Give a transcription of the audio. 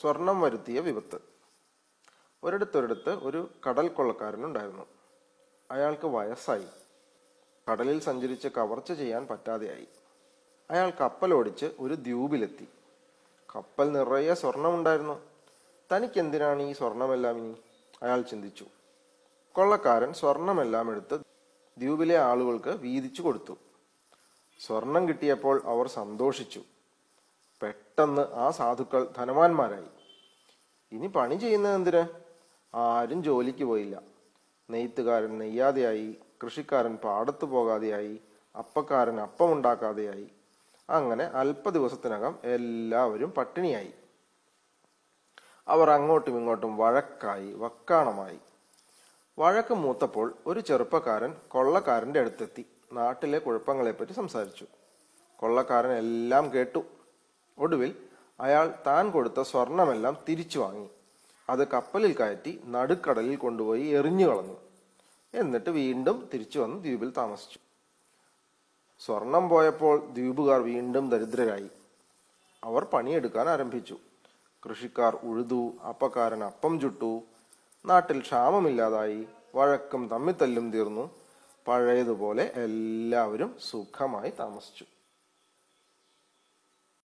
സ്വർണം വരുത്തിയ വിപത്ത്. ഒരിടത്തൊരിടത്ത് ഒരു കടൽ കൊള്ളക്കാരനുണ്ടായിരുന്നു അയാൾക്ക് വയസ്സായി. കടലിൽ സഞ്ചരിച്ച് കവർച്ച ചെയ്യാൻ പറ്റാതെയായി. അയാൾ കപ്പൽ ഓടിച്ച് ഒരു ദ്വീപിലെത്തി. കപ്പൽ നിറയെ സ്വർണമുണ്ടായിരുന്നു. തനിക്കെന്തിനാണ് ഈ സ്വർണമെല്ലാം ഇനി? അയാൾ ചിന്തിച്ചു. കൊള്ളക്കാരൻ സ്വർണമെല്ലാം എടുത്ത് ദ്വീപിലെ ആളുകൾക്ക് വീതിച്ചു കൊടുത്തു. സ്വർണം കിട്ടിയപ്പോൾ അവർ സന്തോഷിച്ചു. പെട്ടെന്ന് ആ സാധുക്കൾ ധനവാന്മാരായി. ഇനി പണി ചെയ്യുന്നത് എന്തിന്? ആരും ജോലിക്ക് പോയില്ല. നെയ്ത്തുകാരൻ നെയ്യാതെയായി കൃഷിക്കാരൻ പാടത്ത് പോകാതെയായി അപ്പക്കാരൻ അപ്പമുണ്ടാക്കാതെയായി അങ്ങനെ അല്പ ദിവസത്തിനകം എല്ലാവരും പട്ടിണിയായി. അവർ അങ്ങോട്ടും ഇങ്ങോട്ടും വഴക്കായി വക്കാണമായി. വഴക്ക് മൂത്തപ്പോൾ ഒരു ചെറുപ്പക്കാരൻ കൊള്ളക്കാരന്റെ അടുത്തെത്തി. നാട്ടിലെ കുഴപ്പങ്ങളെപ്പറ്റി സംസാരിച്ചു. കൊള്ളക്കാരൻ എല്ലാം കേട്ടു. ഒടുവിൽ അയാൾ താൻ കൊടുത്ത സ്വർണമെല്ലാം തിരിച്ചു വാങ്ങി. അത് കപ്പലിൽ കയറ്റി നടുക്കടലിൽ കൊണ്ടുപോയി എറിഞ്ഞു കളഞ്ഞു. എന്നിട്ട് വീണ്ടും തിരിച്ചു വന്ന് ദ്വീപിൽ താമസിച്ചു. സ്വർണം പോയപ്പോൾ ദ്വീപുകാർ വീണ്ടും ദരിദ്രരായി. അവർ പണിയെടുക്കാൻ ആരംഭിച്ചു. കൃഷിക്കാർ ഉഴുതു അപ്പക്കാരൻ അപ്പം ചുട്ടു നാട്ടിൽ ക്ഷാമമില്ലാതായി വഴക്കും തമ്മിത്തല്ലും തീർന്നു. പഴയതുപോലെ എല്ലാവരും സുഖമായി താമസിച്ചു.